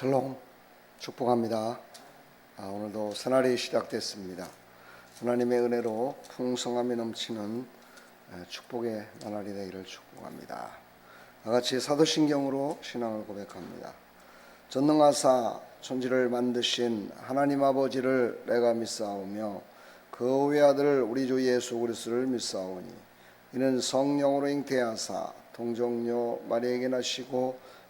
샬롬 축복합니다. 아, 오늘도 새날이 시작됐습니다. 하나님의 은혜로 풍성함이 넘치는 에, 축복의 나날이 되기를 축복합니다. 다같이 사도신경으로 신앙을 고백합니다. 전능하사 천지를 만드신 하나님 아버지를 내가 믿사오며 그 외아들 우리 주 예수 그리스도를 믿사오니 이는 성령으로 잉태하사 동정녀 마리에게 나시고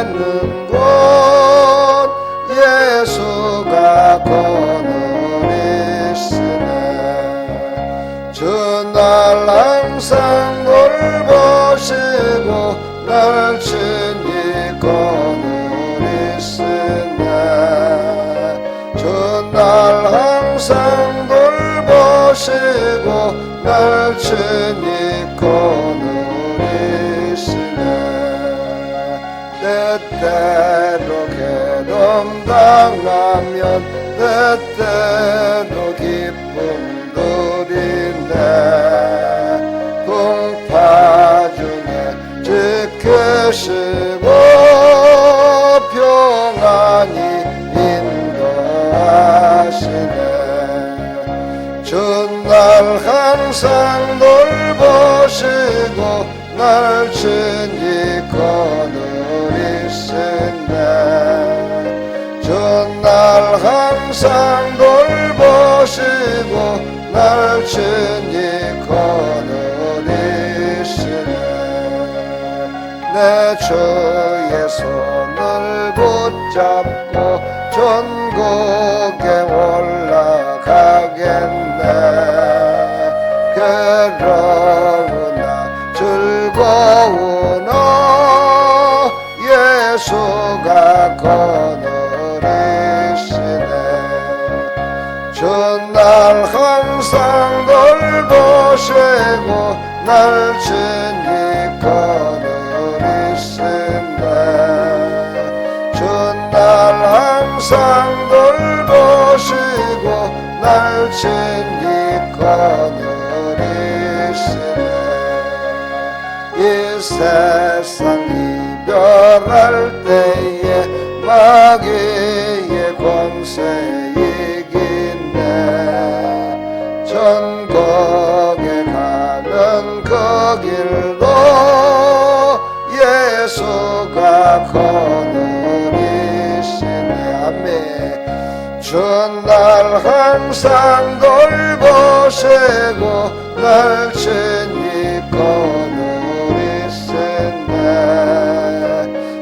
깨는 곳 예수가 거느리시네. 주날 항상 돌보시고 날 친히 거느리시네. 주날 항상 돌보시고 날 친히 때때로 괴dom당하면 때때로 기쁨 드리네 동파 중에 지키시고 평안히 인도하시네. 전날 항상 돌보시고 날 친히 날 친히 거느리시네. 내 주의 손을 붙잡고 전국에 올라가겠네 돌보시고 날 친히 거느리시네 전날 항상 돌보시고 날 친히 거느리시네 이 세상 이별할 때에 마귀의 권세 전날 항상 돌보시고 날 친히 거느리시네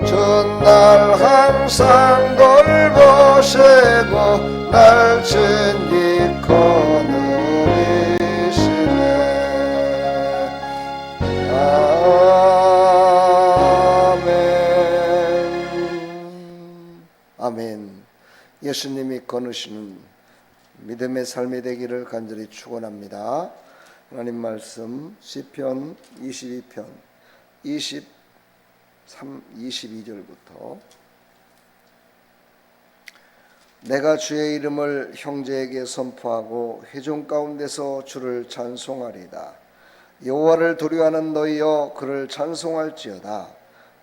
전날 항상 돌보시고 날 친히 거느리시네 아멘. 아멘. 예수님이 거느시는 믿음의 삶이 되기를 간절히 축원합니다. 하나님 말씀 시편 22편 23 22절부터 내가 주의 이름을 형제에게 선포하고 회중 가운데서 주를 찬송하리다. 여호와를 두려워하는 너희여 그를 찬송할지어다.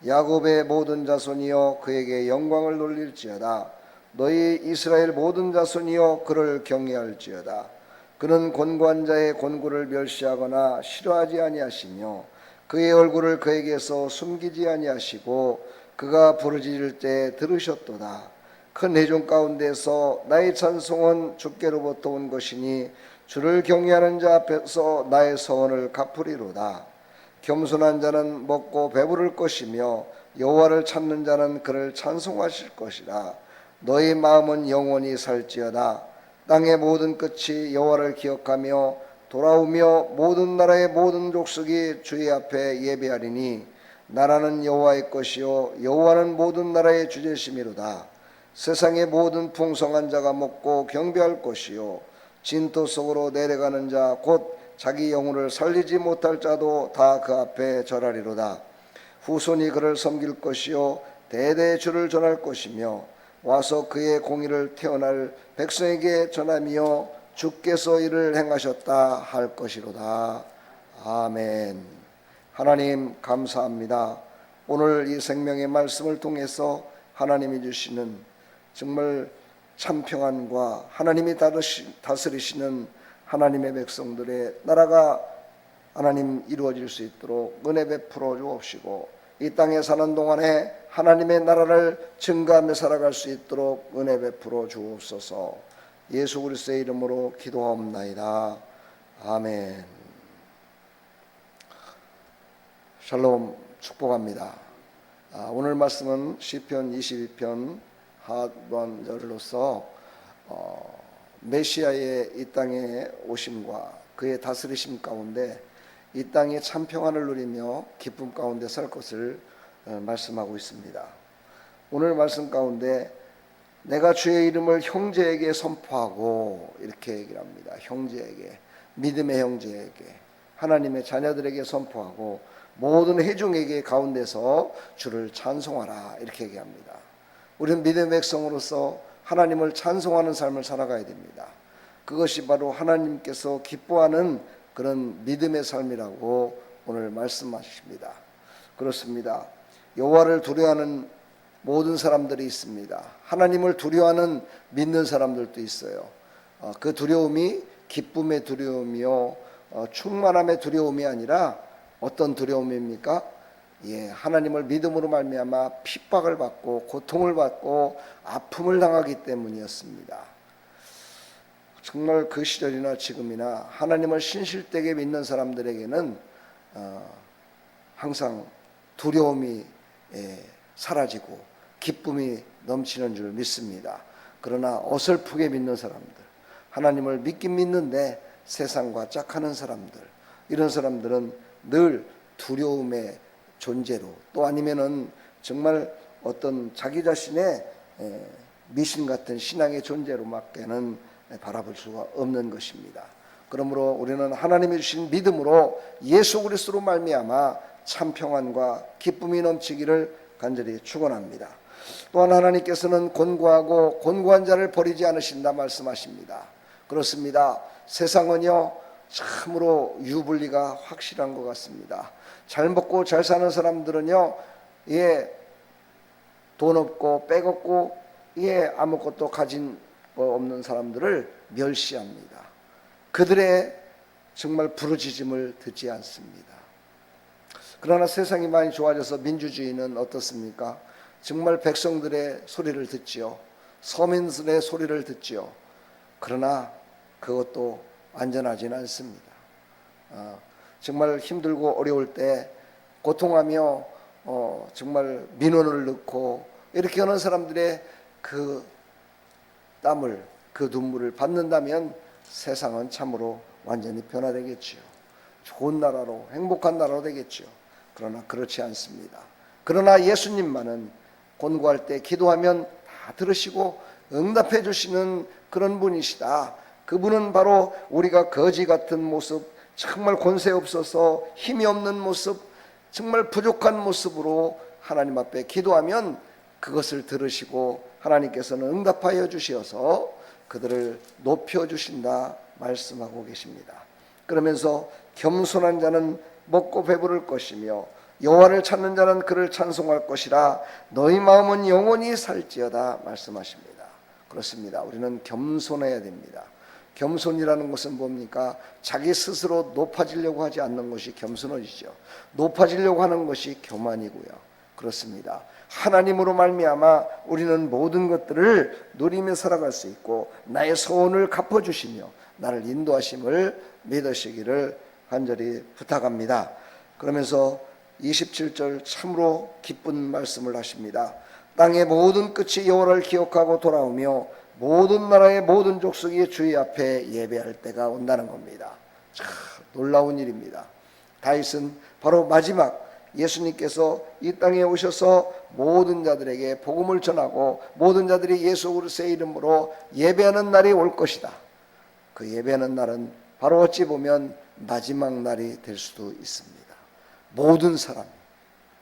야곱의 모든 자손이여 그에게 영광을 돌릴지어다. 너희 이스라엘 모든 자손이여 그를 경외할지어다. 그는 곤고한 자의 곤고를 멸시하거나 싫어하지 아니하시며 그의 얼굴을 그에게서 숨기지 아니하시고 그가 부르짖을 때 들으셨도다. 큰 회중 가운데서 나의 찬송은 주께로부터 온 것이니 주를 경외하는 자 앞에서 나의 서원을 갚으리로다. 겸손한 자는 먹고 배부를 것이며 여호와를 찾는 자는 그를 찬송하실 것이라. 너희 마음은 영원히 살지어다. 땅의 모든 끝이 여호와를 기억하며 돌아오며 모든 나라의 모든 족속이 주의 앞에 예배하리니 나라는 여호와의 것이요 여호와는 모든 나라의 주제심이로다. 세상의 모든 풍성한 자가 먹고 경배할 것이요 진토 속으로 내려가는 자 곧 자기 영혼을 살리지 못할 자도 다 그 앞에 절하리로다. 후손이 그를 섬길 것이요 대대 주를 전할 것이며 와서 그의 공의를 태어날 백성에게 전하며 주께서 이를 행하셨다 할 것이로다. 아멘. 하나님 감사합니다. 오늘 이 생명의 말씀을 통해서 하나님이 주시는 정말 참 평안과 하나님이 다스리시는 하나님의 백성들의 나라가 하나님 이루어질 수 있도록 은혜 베풀어 주옵시고 이 땅에 사는 동안에 하나님의 나라를 증가하며 살아갈 수 있도록 은혜 베풀어 주옵소서. 예수 그리스도의 이름으로 기도하옵나이다. 아멘. 샬롬 축복합니다. 아, 오늘 말씀은 시편 22편 하반절로서 어, 메시아의 이 땅에 오심과 그의 다스리심 가운데 이 땅에 참 평안을 누리며 기쁨 가운데 살 것을 어, 말씀하고 있습니다. 오늘 말씀 가운데 내가 주의 이름을 형제에게 선포하고 이렇게 얘기를 합니다. 형제에게 믿음의 형제에게 하나님의 자녀들에게 선포하고 모든 회중에게 가운데서 주를 찬송하라 이렇게 얘기합니다. 우리는 믿음의 백성으로서 하나님을 찬송하는 삶을 살아가야 됩니다. 그것이 바로 하나님께서 기뻐하는 그런 믿음의 삶이라고 오늘 말씀하십니다. 그렇습니다. 여호와를 두려워하는 모든 사람들이 있습니다. 하나님을 두려워하는 믿는 사람들도 있어요. 어, 그 두려움이 기쁨의 두려움이요, 어, 충만함의 두려움이 아니라 어떤 두려움입니까? 예, 하나님을 믿음으로 말미암아 핍박을 받고 고통을 받고 아픔을 당하기 때문이었습니다. 정말 그 시절이나 지금이나 하나님을 신실되게 믿는 사람들에게는 어, 항상 두려움이 예, 사라지고 기쁨이 넘치는 줄 믿습니다. 그러나 어설프게 믿는 사람들, 하나님을 믿긴 믿는데 세상과 짝하는 사람들, 이런 사람들은 늘 두려움의 존재로 또 아니면은 정말 어떤 자기 자신의 에, 미신 같은 신앙의 존재로밖에는 바라볼 수가 없는 것입니다. 그러므로 우리는 하나님이 주신 믿음으로 예수 그리스도로 말미암아 참 평안과 기쁨이 넘치기를 간절히 축원합니다. 또한 하나님께서는 곤고하고 곤고한 자를 버리지 않으신다 말씀하십니다. 그렇습니다. 세상은요 참으로 유불리가 확실한 것 같습니다. 잘 먹고 잘 사는 사람들은요, 예, 돈 없고 빽 없고 예, 아무것도 가진 거 없는 사람들을 멸시합니다. 그들의 정말 부르짖음을 듣지 않습니다. 그러나 세상이 많이 좋아져서 민주주의는 어떻습니까? 정말 백성들의 소리를 듣지요. 서민들의 소리를 듣지요. 그러나 그것도 안전하지는 않습니다. 어, 정말 힘들고 어려울 때 고통하며 어, 정말 민원을 넣고 이렇게 하는 사람들의 그 땀을 그 눈물을 받는다면 세상은 참으로 완전히 변화되겠지요. 좋은 나라로 행복한 나라로 되겠지요. 그러나 그렇지 않습니다. 그러나 예수님만은 곤고할 때 기도하면 다 들으시고 응답해 주시는 그런 분이시다. 그분은 바로 우리가 거지 같은 모습, 정말 권세 없어서 힘이 없는 모습, 정말 부족한 모습으로 하나님 앞에 기도하면 그것을 들으시고 하나님께서는 응답하여 주시어서 그들을 높여 주신다 말씀하고 계십니다. 그러면서 겸손한 자는 먹고 배부를 것이며 여호와를 찾는 자는 그를 찬송할 것이라 너희 마음은 영원히 살지어다 말씀하십니다. 그렇습니다. 우리는 겸손해야 됩니다. 겸손이라는 것은 뭡니까? 자기 스스로 높아지려고 하지 않는 것이 겸손이죠. 높아지려고 하는 것이 교만이고요. 그렇습니다. 하나님으로 말미암아 우리는 모든 것들을 누리며 살아갈 수 있고 나의 소원을 갚아 주시며 나를 인도하심을 믿으시기를 간절히 부탁합니다. 그러면서 27절 참으로 기쁜 말씀을 하십니다. 땅의 모든 끝이 여호와를 기억하고 돌아오며 모든 나라의 모든 족속이 주의 앞에 예배할 때가 온다는 겁니다. 참 놀라운 일입니다. 다윗은 바로 마지막 예수님께서 이 땅에 오셔서 모든 자들에게 복음을 전하고 모든 자들이 예수 그리스도의 이름으로 예배하는 날이 올 것이다. 그 예배하는 날은 바로 어찌 보면 마지막 날이 될 수도 있습니다. 모든 사람.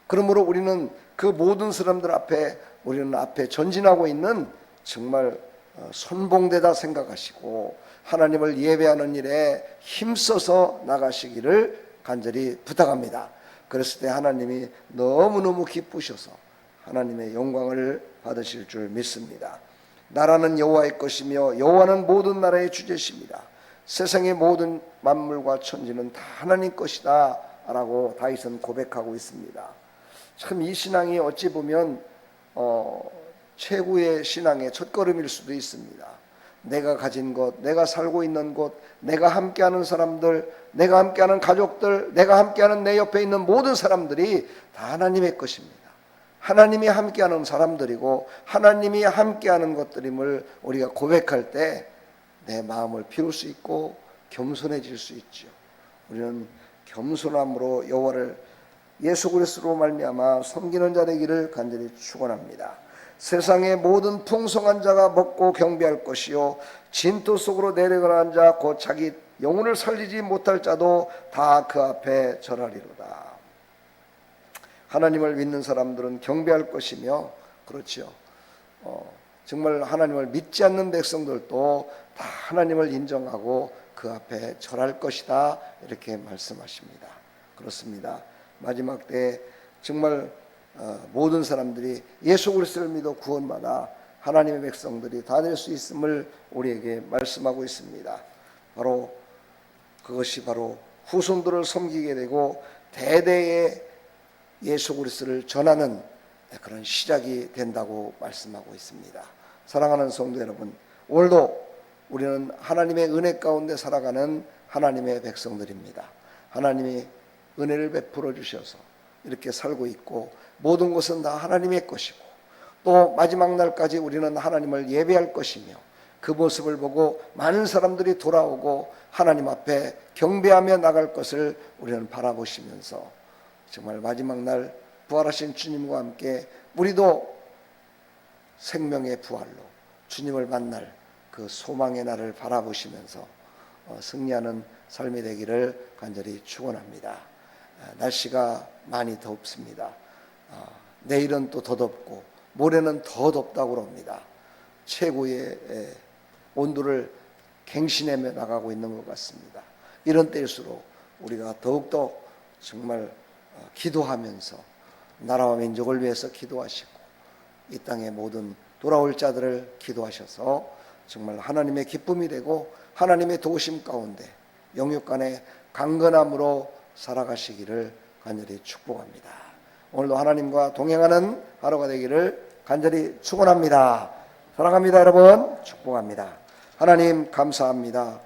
그러므로 우리는 그 모든 사람들 앞에 우리는 앞에 전진하고 있는 정말 어, 손봉대다 생각하시고 하나님을 예배하는 일에 힘써서 나가시기를 간절히 부탁합니다. 그랬을 때 하나님이 너무너무 기쁘셔서 하나님의 영광을 받으실 줄 믿습니다. 나라는 여호와의 것이며 여호와는 모든 나라의 주제십니다. 세상의 모든 만물과 천지는 다 하나님 것이다라고 다윗은 고백하고 있습니다. 참 이 신앙이 어찌 보면 어, 최고의 신앙의 첫걸음일 수도 있습니다. 내가 가진 것, 내가 살고 있는 곳, 내가 함께하는 사람들, 내가 함께하는 가족들, 내가 함께하는 내 옆에 있는 모든 사람들이 다 하나님의 것입니다. 하나님이 함께하는 사람들이고 하나님이 함께하는 것들임을 우리가 고백할 때 내 마음을 비울 수 있고 겸손해질 수 있죠. 우리는 겸손함으로 여호와를 예수 그리스도로 말미암아 섬기는 자 되기를 간절히 축원합니다. 세상의 모든 풍성한 자가 먹고 경배할 것이요 진토 속으로 내려가는 자 곧 자기 영혼을 살리지 못할 자도 다 그 앞에 절하리로다. 하나님을 믿는 사람들은 경배할 것이며 그렇죠. 어, 정말 하나님을 믿지 않는 백성들도 다 하나님을 인정하고 그 앞에 절할 것이다 이렇게 말씀하십니다. 그렇습니다. 마지막 때 정말 어, 모든 사람들이 예수 그리스도를 믿어 구원받아 하나님의 백성들이 다 될 수 있음을 우리에게 말씀하고 있습니다. 바로 그것이 바로 후손들을 섬기게 되고 대대의 예수 그리스도를 전하는 그런 시작이 된다고 말씀하고 있습니다. 사랑하는 성도 여러분, 오늘도 우리는 하나님의 은혜 가운데 살아가는 하나님의 백성들입니다. 하나님이 은혜를 베풀어 주셔서 이렇게 살고 있고 모든 것은 다 하나님의 것이고 또 마지막 날까지 우리는 하나님을 예배할 것이며 그 모습을 보고 많은 사람들이 돌아오고 하나님 앞에 경배하며 나갈 것을 우리는 바라보시면서 정말 마지막 날 부활하신 주님과 함께 우리도 생명의 부활로 주님을 만날 그 소망의 날을 바라보시면서 어, 승리하는 삶이 되기를 간절히 축원합니다. 아, 날씨가 많이 덥습니다. 아, 내일은 또 더 덥고 모레는 더 덥다고 합니다. 최고의 온도를 갱신하며 나가고 있는 것 같습니다. 이런 때일수록 우리가 더욱더 정말 어, 기도하면서 나라와 민족을 위해서 기도하시고 이 땅의 모든 돌아올 자들을 기도하셔서 정말 하나님의 기쁨이 되고 하나님의 도우심 가운데 영육 간의 강건함으로 살아가시기를 간절히 축복합니다. 오늘도 하나님과 동행하는 하루가 되기를 간절히 축원합니다. 사랑합니다, 여러분. 축복합니다. 하나님 감사합니다.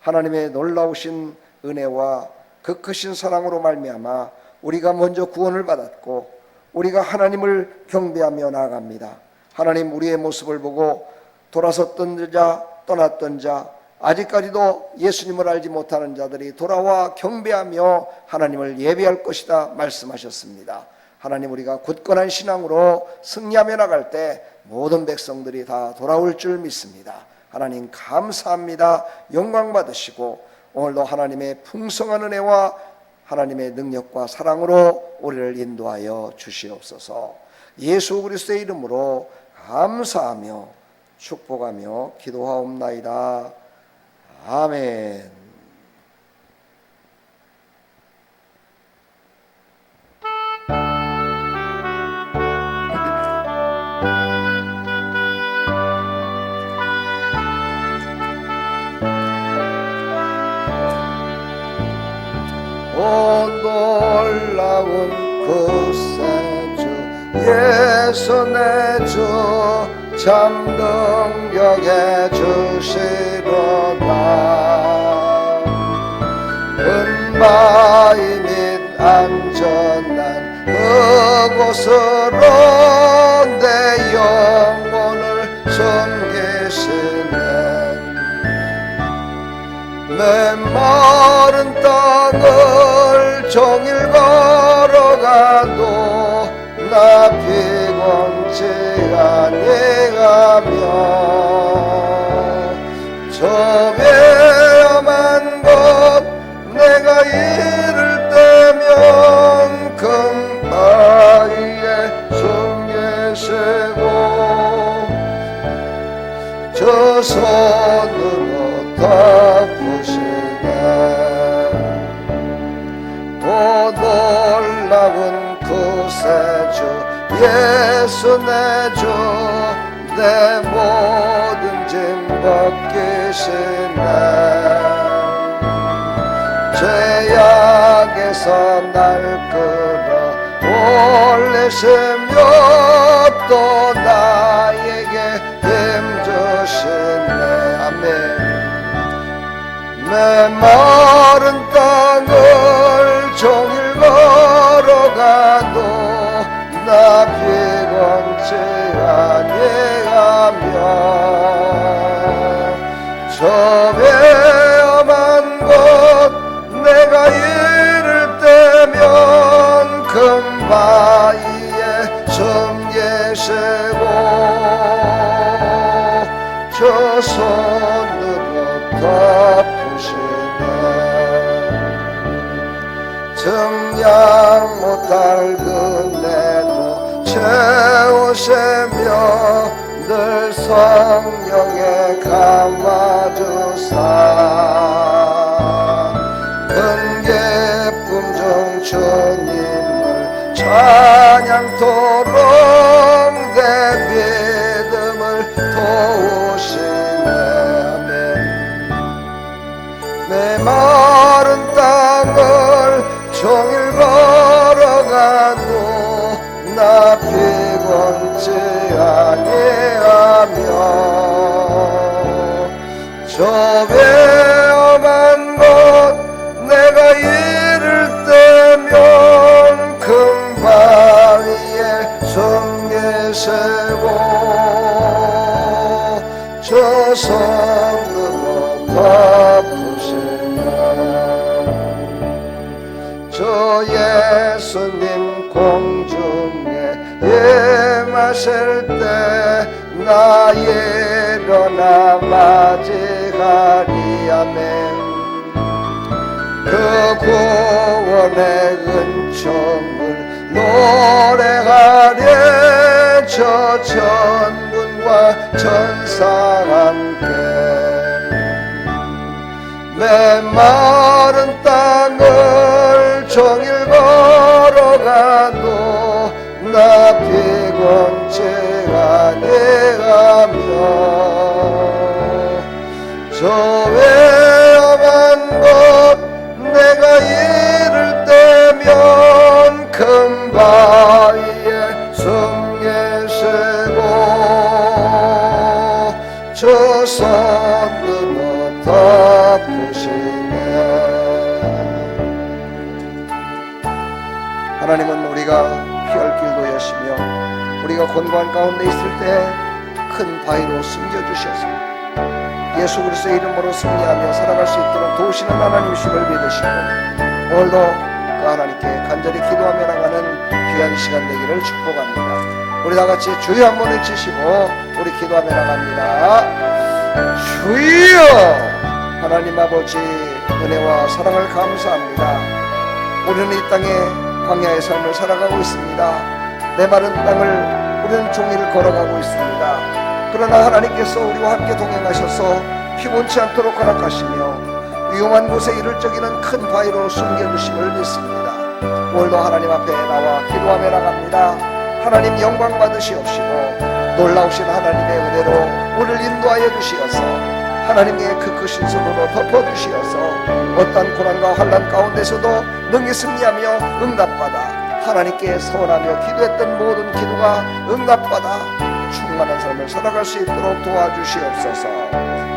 하나님의 놀라우신 은혜와 그 크신 사랑으로 말미암아 우리가 먼저 구원을 받았고 우리가 하나님을 경배하며 나아갑니다. 하나님 우리의 모습을 보고 돌아섰던 자 떠났던 자 아직까지도 예수님을 알지 못하는 자들이 돌아와 경배하며 하나님을 예배할 것이다 말씀하셨습니다. 하나님 우리가 굳건한 신앙으로 승리하며 나갈 때 모든 백성들이 다 돌아올 줄 믿습니다. 하나님 감사합니다. 영광 받으시고 오늘도 하나님의 풍성한 은혜와 하나님의 능력과 사랑으로 우리를 인도하여 주시옵소서. 예수 그리스도의 이름으로 감사하며 축복하며 기도하옵나이다. 아멘. 놀라운 그 구세주 예수 내주 참 능력의 주신 시로다 은바위 및 안전한 그곳으로 내 영혼을 숨기시네. 메마른 땅을 종일 걸어가도 나 피곤치 아니하며 놀라운 구세주 예수 내 주 내 모든 짐 벗기시네. 죄악에서 날 끌어 올리시며 또 나에게 힘 주시네. 아멘. 메마른 때 나 일어나 맞이하리 아멘. 그 구원의 은총을 노래하리 저 천군과 천사 함께. 메마른 땅을 종일 걸어가 아니하며 저 위험한 곳 내가 이를 때면 큰 바위에 숨계시고 저 손으로 덮으시네. 하나님은 우리가 피할 길도 여시며 우리가 곤고한 가운데 바위로 숨겨주셔서 예수 그리스도의 이름으로 승리하며 살아갈 수 있도록 도우시는 하나님이심을 믿으시고 오늘도 그 하나님께 간절히 기도하며 나가는 귀한 시간 되기를 축복합니다. 우리 다 같이 주여 한번 외치시고 우리 기도하며 나갑니다. 주여! 하나님 아버지 은혜와 사랑을 감사합니다. 우리는 이 땅에 광야의 삶을 살아가고 있습니다. 메마른 땅을 우리는 종일 걸어가고 있습니다 그러나 하나님께서 우리와 함께 동행하셔서 피곤치 않도록 허락하시며 위험한 곳에 이를 적이는 큰 바위로 숨겨주심을 믿습니다. 오늘도 하나님 앞에 나와 기도하며 나갑니다. 하나님 영광 받으시옵시고 놀라우신 하나님의 은혜로 우리를 인도하여 주시어서 하나님의 그 크신 손으로 덮어주시어서 어떤 고난과 환란 가운데서도 능히 승리하며 응답받아 하나님께 서원하며 기도했던 모든 기도가 응답받아 충만한 삶을 살아갈 수 있도록 도와주시옵소서.